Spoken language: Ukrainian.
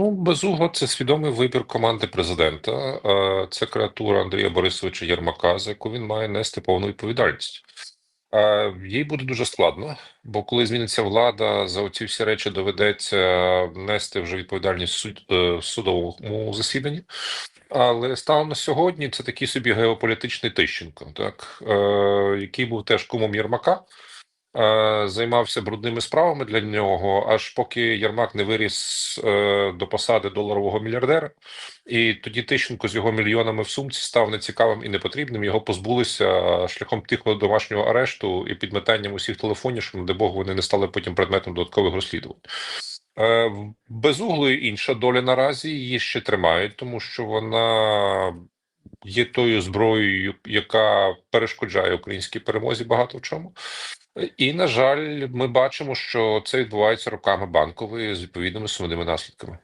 Ну, безугла, це свідомий вибір команди президента. Це креатура Андрія Борисовича Єрмака, за яку він має нести повну відповідальність. Їй буде дуже складно, бо коли зміниться влада, за оці всі речі доведеться нести вже відповідальність в суд, е, судовому засіданні. Але станом на сьогодні це такий собі геополітичний Тищенко, так е, який був теж кумом Єрмака займався брудними справами для нього, аж поки Єрмак не виріс е, до посади доларового мільярдера, і тоді Тищенко з його мільйонами в сумці став нецікавим і непотрібним. Його позбулися шляхом тихого домашнього арешту і підметанням усіх телефонів, щоб, де Бог, вони не стали потім предметом додаткових розслідувань. Е, в Безуглої інша доля наразі її ще тримають, тому що вона є тою зброєю, яка перешкоджає українській перемозі багато в чому. І, на жаль, ми бачимо, що це відбувається руками банкової з відповідними сумними наслідками.